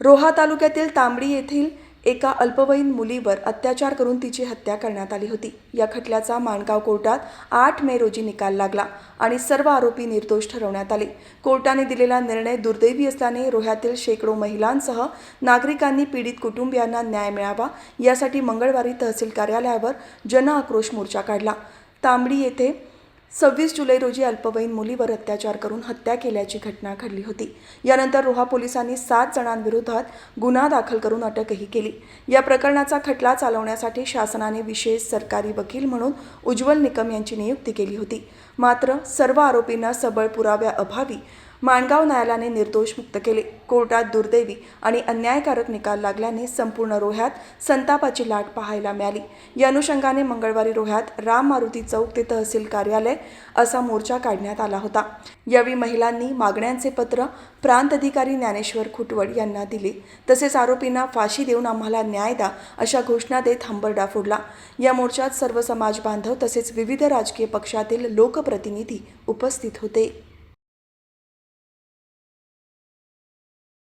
रोहा तालुक्यातील तांबडी येथील एका अल्पवयीन मुलीवर अत्याचार करून तिची हत्या करण्यात आली होती. या खटल्याचा माणगाव कोर्टात आठ मे रोजी निकाल लागला आणि सर्व आरोपी निर्दोष ठरवण्यात आले. कोर्टाने दिलेला निर्णय दुर्दैवी असल्याने रोह्यातील शेकडो महिलांसह नागरिकांनी पीडित कुटुंबियांना न्याय मिळावा यासाठी मंगळवारी तहसील कार्यालयावर जनआक्रोश मोर्चा काढला. तांबडी येथे सव्वीस जुलै रोजी अल्पवयीन मुलीवर अत्याचार करून हत्या केल्याची घटना घडली होती. यानंतर रोहा पोलिसांनी सात जणांविरोधात गुन्हा दाखल करून अटकही केली. या प्रकरणाचा खटला चालवण्यासाठी शासनाने विशेष सरकारी वकील म्हणून उज्ज्वल निकम यांची नियुक्ती केली होती. मात्र सर्व आरोपींना सबळ पुराव्याअभावी माणगाव न्यायालयाने निर्दोष मुक्त केले. कोर्टात दुर्दैवी आणि अन्यायकारक निकाल लागल्याने संपूर्ण रोह्यात संतापाची लाट पाहायला मिळाली. या अनुषंगाने मंगळवारी रोह्यात राम मारुती चौक ते तहसील कार्यालय असा मोर्चा काढण्यात आला होता. यावेळी महिलांनी मागण्यांचे पत्र प्रांत अधिकारी ज्ञानेश्वर खुटवड यांना दिले. तसेच आरोपींना फाशी देऊन आम्हाला न्याय द्या अशा घोषणा देत हंबरडा फोडला. या मोर्चात सर्व समाज बांधव तसेच विविध राजकीय पक्षातील लोकप्रतिनिधी उपस्थित होते.